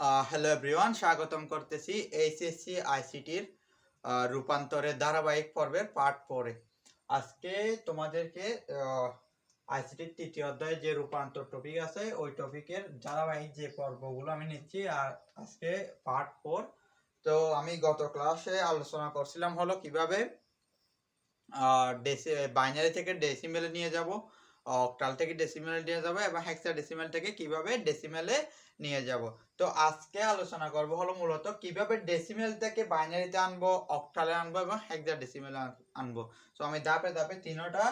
Hello everyone স্বাগতম করতেছি HSC আইসিটির রূপান্তরের ধারাবাহিক পর্বের পার্ট পরে আজকে তোমাদেরকে আইসিটির তৃতীয় অধ্যায়ে যে রূপান্তর টপিক আছে, ওই টপিকের ধারাবাহিক যে পর্বগুলো আমি নিচ্ছি, আর আজকে পার্ট ফোর তো আমি গত ক্লাসে আলোচনা করছিলাম হলো কীভাবে বাইনারি থেকে ডেসিমেলে নিয়ে যাব অক্টাল থেকে ডেসিমেলে নিয়ে যাব এবং হেক্সা ডেসিমেল থেকে কীভাবে ডেসিমেলে নিয়ে যাব। তো আজকে আলোচনা করব হলো মূলত কীভাবে ডেসিমেল থেকে বাইনারিতে আনব অক্টালে আনব এবং হেক্সা ডেসিমেলে আনব। তো আমি ধাপে ধাপে তিনোটা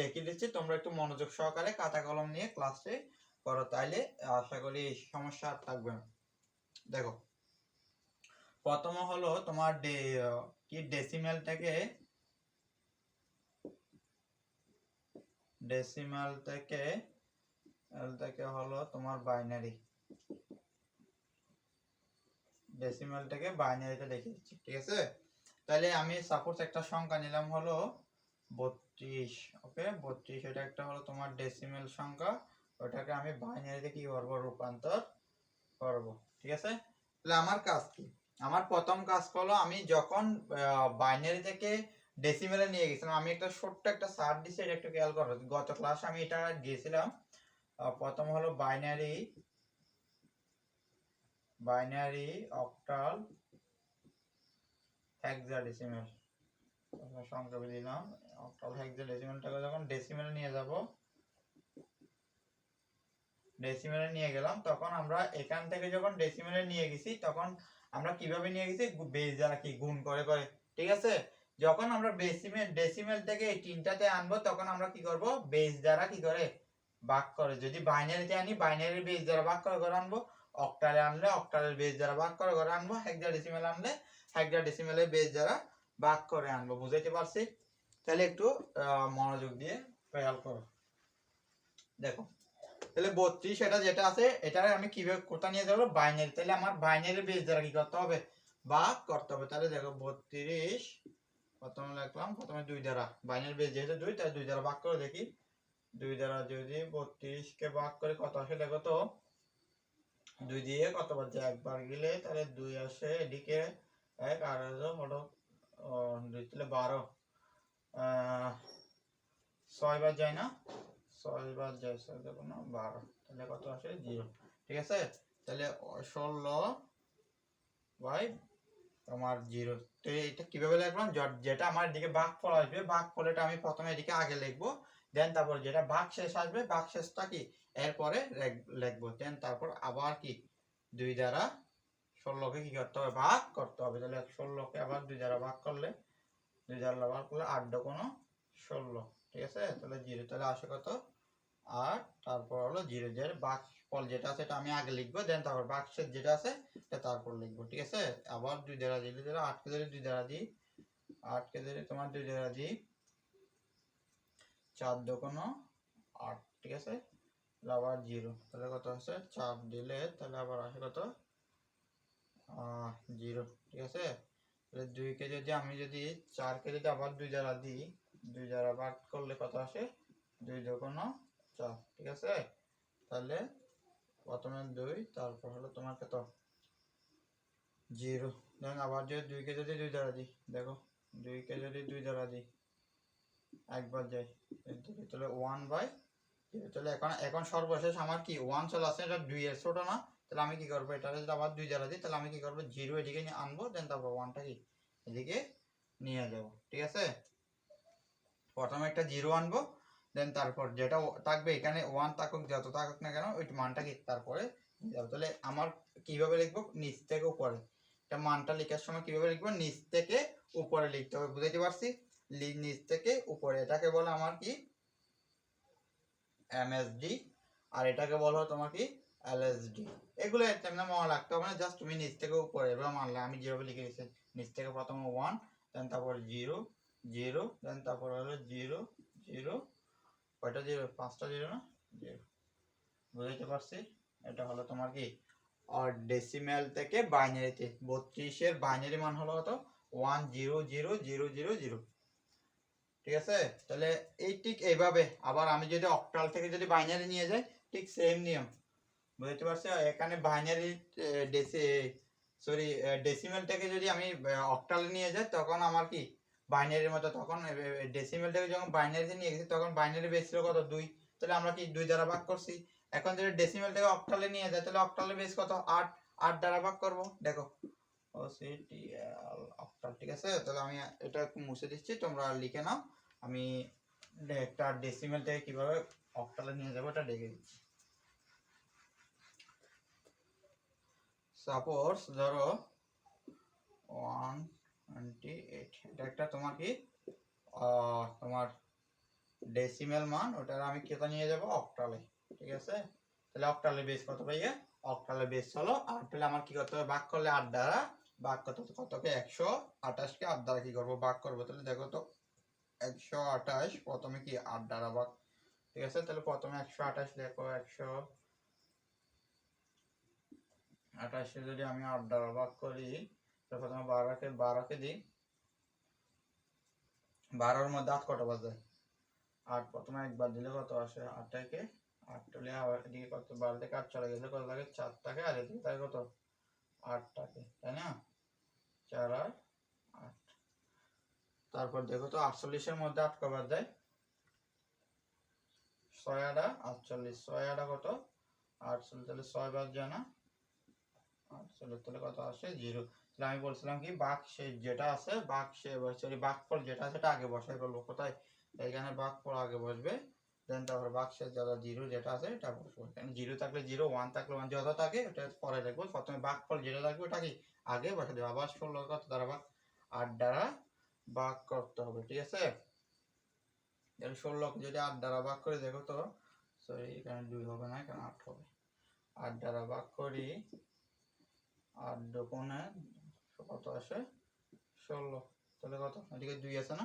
দেখিয়ে দিচ্ছি। তোমরা একটু মনোযোগ সহকারে খাতা কলম নিয়ে ক্লাসে করো তাইলে আশা করি সমস্যা আর থাকবে না। দেখো, প্রথম হলো তোমার ডে কি ডেসিমেল ডেসিমাল থেকে এল থেকে হলো তোমার বাইনারি ডেসিমাল থেকে বাইনারিতে লিখে দিচ্ছি, ঠিক আছে? তাহলে আমি সাপোজ একটা সংখ্যা নিলাম হলো বত্রিশ ওকে বত্রিশ এটা একটা হলো তোমার ডেসিমেল সংখ্যা ওটাকে আমি বাইনারিতে কি করব? রূপান্তর করব, ঠিক আছে? তাহলে আমার কাজ কি? আমার প্রথম কাজ হলো আমি যখন বাইনারি থেকে ডেসিমেলে নিয়ে গেছিলাম। আমি একটা ছোট্ট একটা সার দিছি এটা একটু খেয়াল করো গত ক্লাসে আমি এটা দিয়েছিলাম আহ, প্রথম হলো বাইনারি বাইনারি অক্টাল হেক্সাডেসিমেল সংখ্যা দিলাম অক্টাল হেক্সাডেসিমেলটাকে যখন ডেসিমেলে নিয়ে যাব ডেসিমেলে নিয়ে গেলাম তখন আমরা এখান থেকে যখন ডেসিমেলে নিয়ে গেছি তখন আমরা কীভাবে নিয়ে গেছি? বেস দ্বারা কি গুণ করে করে ঠিক আছে? যখন আমরা ডেসিমেল ডেসিমেল থেকে এই তিনটাতে আনব, তখন আমরা কি করব? বেস দ্বারা কি করে? ভাগ করে। যদি বাইনারিতে আনি বাইনারির বেস দ্বারা ভাগ করে করে আনব। অক্টালে আনলে অক্টালের বেস দ্বারা ভাগ করে করে আনব। হেক্সাডেসিমেল আনলে হেক্সাডেসিমেলের বেস দ্বারা ভাগ করে আনব। বুঝাইতে পারছি? তাহলে একটু মনোযোগ দিয়ে খেয়াল করো। দেখো, তাহলে বত্রিশ, এটা যেটা আছে এটা আমি কীভাবে কোথা নিয়ে যাব? বাইনারি তাহলে আমার বাইনারি বেস দ্বারা কি করতে হবে? ভাগ করতে হবে। তাহলে দেখো, বত্রিশ প্রথমে লিখলাম, প্রথমে দুই দ্বারা। বাইনারি বেস যেহেতু দুই, তাই দুই দ্বারা ভাগ করে দেখি। দুই দ্বারা যদি বত্রিশ কে ভাগ করে কত আসে, দেখো তো, দুই দিয়ে কতবার যায় একবার গেলে, তাহলে দুই আসে এদিকে এক, আর হলো দুই তাহলে বারো। ছয় বার যায় না? ছয় বার যায়, ছয় দেখো না, বারো। তাহলে কত আসে? জিরো। ঠিক আছে? তাহলে ষোলো বাই তোমার জিরো তো এটা কীভাবে লিখলাম? যেটা আমার এদিকে ভাগ ফল আসবে ভাগ ফলটা আমি প্রথমে এদিকে আগে লিখব দেন তারপর যেটা ভাগ শেষ আসবে ভাগ শেষটা কি? এরপরে লিখব দেন তারপর আবার কি? দুই দ্বারা ষোলোকে কি করতে হবে? ভাগ করতে হবে। তাহলে ষোলোকে আবার দুই দ্বারা ভাগ করলে, দুই দ্বারা ভাগ করলে আট কোনো ষোলো, ঠিক আছে? তাহলে জিরো তাহলে আসে কত? আট, তারপর হলো জিরো যে ভাগ ফল যেটা আছে এটা আমি আগে লিখব, দেন তারপর শেষ যেটা আছে এটা তারপর লিখব, ঠিক আছে? আবার দুই দ্বারা দিলে দ্বারা আটকে ধরে দুই দ্বারা দিই আটকে ধরে তোমার দুই দ্বারা দিই চার দোকানো আট, ঠিক আছে? আবার জিরো, তাহলে কত আছে? চার দিলে তাহলে আবার আসে কত? জিরো, ঠিক আছে? তাহলে দুই দুইকে যদি আমি যদি চারকে যদি আবার দুই দ্বারা দিই, দুই দ্বারা ভাগ করলে কত আসে? দুই দোকানো চার, ঠিক আছে? তাহলে প্রথমে দুই, তারপর হলো তোমার কত? জিরো। দেন আবার যদি দুইকে যদি দুই দ্বারা দিই, দেখো, দুইকে যদি দুই দ্বারা দিই, একবার যাই। তাহলে ওয়ান বাই তাহলে এখন এখন সর্বশেষ আমার কি? ওয়ান চলে আসছে এটা দুই এর ছোট না? তাহলে আমি কি করব? এটা যদি আবার দুই দ্বারা দিই, তাহলে আমি কি করব? জিরো এদিকে নিয়ে আনব, দেন তারপর ওয়ানটা কি? এদিকে নিয়ে যাব। ঠিক আছে? প্রথমে একটা জিরো আনব দেন তারপর যেটা থাকবে এখানে ওয়ান থাকুক, যত থাকুক না কেন, ওই মানটা কি? তারপরে তাহলে আমার কীভাবে লিখব? নিচ থেকে উপরে। এটা মানটা লেখার সময় কীভাবে লিখব? নিচ থেকে উপরে লিখতে হবে। বুঝাইতে পারছি? নিচ থেকে উপরে। এটাকে বলে আমার কি? এমএসডি আর এটাকে বলো তোমার কি? এলএসডি এগুলো মনে রাখতে হবে না জাস্ট তুমি নিচ থেকে উপরে এবার মানলে। আমি যেভাবে লিখে দিচ্ছি নিচ থেকে প্রথমে ওয়ান দেন তারপর জিরো জিরো দেন তারপর হলো জিরো জিরো কয়টা জিরো? পাঁচটা জিরো না? জিরো। বুঝতে পারছি? এটা হলো তোমার কি? আর ডেসিমেল থেকে বাইনারিতে বত্রিশের বাইনারি মান হলো কত? One zero zero zero zero zero. ঠিক আছে? তাহলে এই ঠিক এইভাবে। আবার আমি যদি অক্টাল থেকে যদি বাইনারি নিয়ে যাই, ঠিক সেম নিয়ম। বুঝতে পারছি? এখানে বাইনারি ডেসি সরি ডেসিমেল থেকে যদি আমি অক্টালে নিয়ে যাই, তখন আমার কি? বাইনারির মতো তখন ডেসিমেল থেকে যখন বাইনারিতে নিয়ে গেছি, তখন বাইনারি বেস ছিল কত? দুই। তাহলে আমরা কি দুই দ্বারা ভাগ করছি? এখন যদি ডেসিমেল থেকে অক্টালে নিয়ে যায়, তাহলে অক্টালে বেস কত? আট। আট দ্বারা ভাগ করব। দেখো। ও সি টি অক্টাল ঠিক আছে? তাহলে আমি এটা মুছে দিচ্ছি, তোমরা লিখে নাও। আমি একটা ডেসিমেল থেকে কীভাবে অক্টালে নিয়ে যাব এটা লিখে দিচ্ছি। সাপোজ ধরো ওয়ান এটা একটা তোমার কি আহ, তোমার ডেসিমেল মান ওটা আমি কেটে নিয়ে যাব অক্টালে ঠিক আছে? তাহলে অক্টালে বেস কত পাইয়ে অক্টালে বেস হলো আর তাহলে আমার কি করতে হবে? ভাগ করলে আট দ্বারা ভাগ কত কতকে? একশো আঠাশকে আট দ্বারা কি করব? ভাগ করব তাহলে দেখো তো একশো আঠাশ প্রথমে কি আট দ্বারা ভাগ ঠিক আছে? তাহলে প্রথমে একশো আঠাশ দেখো একশো আঠাশে যদি আমি আট দ্বারা ভাগ করি তাহলে প্রথমে বারোকে বারোকে দিই। বারোর মধ্যে আট কত বাজে? আট প্রথমে একবার দিলে কত আসে? আটটাকে আট তুলে আবার এদিকে কত? বারো থেকে আট চলে গেলে কত লাগে? চার টাকা আর এদিকে থাকে কত? আট টাকা তাই না? চার আর আট। তারপর দেখো তো আটচল্লিশের মধ্যে আট কবার দেয় ছয় আটা আটচল্লিশ। ছয় আটা কত? আটচল্লিশ, তাহলে ছয় বার যায় না? আটচল্লিশ, তাহলে কত আসে? জিরো। তাহলে আমি বলছিলাম কি বাঘ সে যেটা আছে সে সরি বাঘফল যেটা আছে সেটা আগে বসাই করব কোথায়? এখানে বাঘফল আগে বসবে দেন তারপর বাক্সের যারা জিরো যেটা আছে, এটা বসবো। এখানে জিরো থাকলে জিরো ওয়ান থাকলে ওয়ান যত থাকে ওটা পরে লিখব প্রথমে বাঘফল যেটা থাকবে, ওটা কি? আগে বসে দেবো। আবার ষোলো কত দ্বারা ভাগ আট দ্বারা ভাগ করতে হবে, ঠিক আছে? তাহলে ষোলো যদি আট দ্বারা ভাগ করে, দেখো তো সরি এখানে দুই হবে না, এখানে আট হবে। আট দ্বারা ভাগ করি, আট দোকানে কত আসে? ষোলো। তাহলে কত? এদিকে দুই আছে না?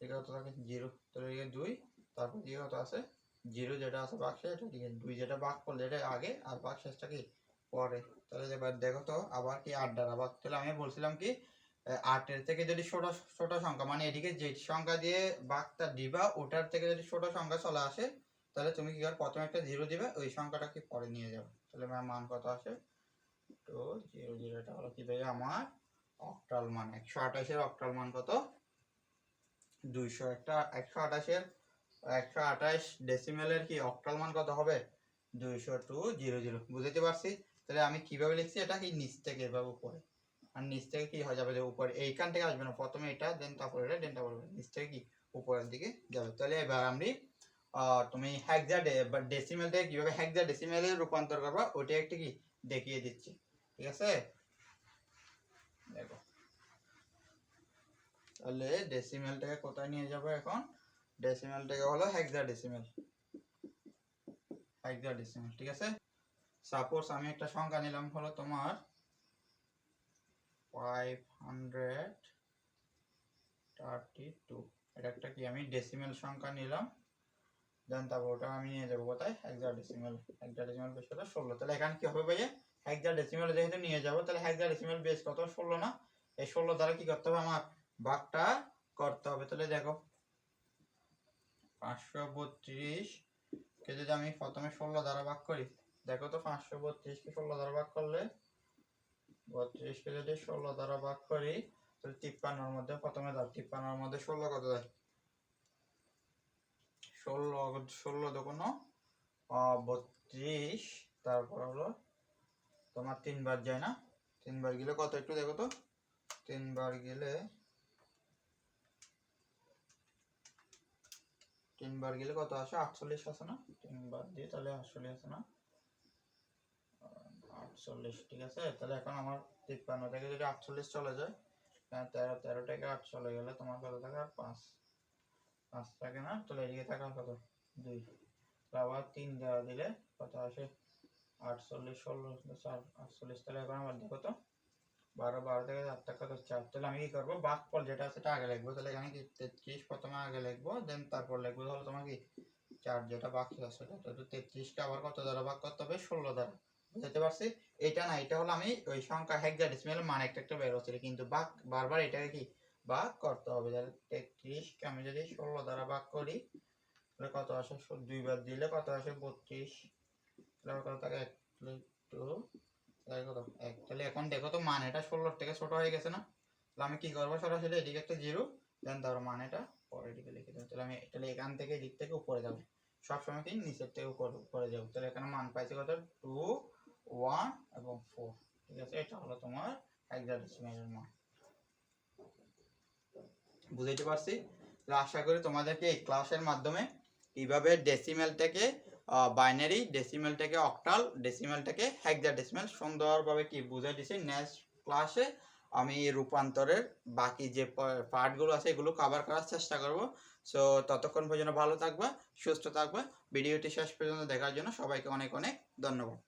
এদিকে কত থাকে? জিরো। তাহলে এদিকে দুই, তারপর দিকে কত আছে? জিরো যেটা আছে বাক্সে এটা দিকে দুই যেটা বাক করলে এটা আগে, আর বাক শেষটা কি? পরে। তাহলে এবার দেখো তো আবার কি আট দ্বারা ভাগ তাহলে আমি বলছিলাম কি আটের থেকে যদি ছোট ছোট সংখ্যা মানে এদিকে যে সংখ্যা দিয়ে বাঘটা দিবা, ওটার থেকে যদি ছোট সংখ্যা চলে আসে, তাহলে তুমি কি করবে? প্রথমে একটা জিরো দিবে, ওই সংখ্যাটা কি পরে নিয়ে যাবে? তাহলে আমার মান কত আসে? তো জিরো জিরো এটা হলো কি ভাই আমার? অক্টাল মান, একশো আঠাশের অক্টাল মান কত? দুইশো একটা, একশো আঠাশের, একশো আঠাশ ডেসিমেলের কি অক্টাল মান কত হবে? দুইশো টু জিরো জিরো। বুঝতে পারছি? তাহলে আমি কীভাবে লিখছি? এটা কি নিচ থেকে এভাবে উপরে। আর নিচ থেকে কি হয়ে যাবে? যে উপরে, এইখান থেকে আসবে না। প্রথমে এটা দেন তারপরে এটা দেন তারপরে নিচ থেকে কি? উপরের দিকে যাবে। তাহলে এবার আমি তুমি হ্যাকজা ডেসিমেল থেকে কীভাবে হ্যাকজা ডেসিমেলে রূপান্তর করবা? ওটা একটা কি দেখিয়ে দিচ্ছি। ঠিক আছে? দেখো। তাহলে ডেসিমেলটাকে কোথায় নিয়ে যাব এখন? ডেসিমেলটাকে হলো হেক্সা ডেসিমেল হেক্সা ডেসিমেল ঠিক আছে? সাপোজ আমি একটা সংখ্যা নিলাম, হলো তোমার ফাইভ হান্ড্রেড থার্টি টু এটা একটা কি, আমি ডেসিমেল সংখ্যা নিলাম দেন তারপর ওটা আমি নিয়ে যাব কোথায়? হেক্সা ডেসিমেল হেক্সা ডেসিমেল কত ষোলো। তাহলে এখানে কি হবে ভাইয়া? হেক্সা ডেসিমেল যেহেতু নিয়ে যাব, তাহলে হেক্সা ডেসিমেল বেশ কত? ষোলো না? এই ষোলো দ্বারা কি করতে হবে? আমার ভাগটা করতে হবে। তাহলে দেখো, পাঁচশো বত্রিশ কে যদি আমি প্রথমে ষোলো দ্বারা ভাগ করি, দেখো তো পাঁচশো বত্রিশকে ষোলো দ্বারা ভাগ করলে বত্রিশকে যদি ষোলো দ্বারা ভাগ করি, তাহলে তিপ্পান্নর মধ্যে প্রথমে ধর তিপ্পান্নর মধ্যে ষোলো কত দেয়? ষোলো ষোলো দেখুন বত্রিশ, তারপর হলো তোমার তিনবার যায় না? তিনবার গেলে কত একটু দেখো তো। তিনবার গেলে তিনবার গেলে কত আসে? আটচল্লিশ আসে না? তিনবার দিয়ে তাহলে আটচল্লিশ আসে না? আটচল্লিশ ঠিক আছে? তাহলে এখন আমার তিপ্পান্ন থেকে যদি আটচল্লিশ চলে যায় আহ, তেরো তেরো থেকে আট চলে গেলে তোমার কত থাকে? আর পাঁচ। পাঁচ থাকে না? তাহলে এদিকে থাকে কত? দুই। আবার তিন দেওয়া দিলে কত আসে? আটচল্লিশ, ষোলো আটচল্লিশ তাহলে এখন আবার দেখো তো। বারো বারো থেকে চার টাকা তো চার, তাহলে আমি কি করব? বাঘ ফল যেটা আছে সেটা আগে লিখব, তাহলে এখানে কি তেত্রিশ প্রথমে আগে লিখব দেন তারপর লিখব তাহলে তোমার কি চার যেটা বাকি আছে সেটা তো তেত্রিশকে আবার কত দ্বারা ভাগ করতে হবে? ষোলো দ্বারা। বুঝতে পারছি? এটা না, এটা হলো আমি ওই সংখ্যা হেক্সা ডেসিমেল মান একটা একটা বের হচ্ছে, কিন্তু ভাগ বারবার এটাকে কি ভাগ করতে হবে। তাহলে তেত্রিশকে আমি যদি ষোলো দ্বারা ভাগ করি, তাহলে কত আসে? দুইবার দিলে কত আসে? বত্রিশ। তাহলে কত এক টু কত? এক তাহলে এখন দেখো তো মানেটা ষোলোর থেকে ছোট হয়ে গেছে না? তাহলে আমি কি করব? সরাসরি এদিকে একটা জিরো দেন তারপর মানেটা পরের দিকে লিখে দেবো তাহলে আমি তাহলে এখান থেকে এদিক থেকে উপরে যাব। সবসময় কি? নিচের থেকে উপরে উপরে যাব। তাহলে এখানে মান পাইছে কত? টু ওয়ান এবং ফোর ঠিক আছে? এটা হলো তোমার হেক্সাডেসিমালের মান। বুঝাইতে পারছি? তাহলে আশা করি তোমাদেরকে এই ক্লাসের মাধ্যমে কীভাবে ডেসিমেল থেকে বাইনারি ডেসিমেল থেকে অক্টাল ডেসিমেল থেকে হেক্সাডেসিমেল সুন্দরভাবে কি বুঝাই দিছি? নেক্সট ক্লাসে আমি রূপান্তরের বাকি যে পার্টগুলো আছে এগুলো কভার করার চেষ্টা করব। সো ততক্ষণ পর্যন্ত ভালো থাকবে, সুস্থ থাকবে। ভিডিওটি শেষ পর্যন্ত দেখার জন্য সবাইকে অনেক অনেক ধন্যবাদ।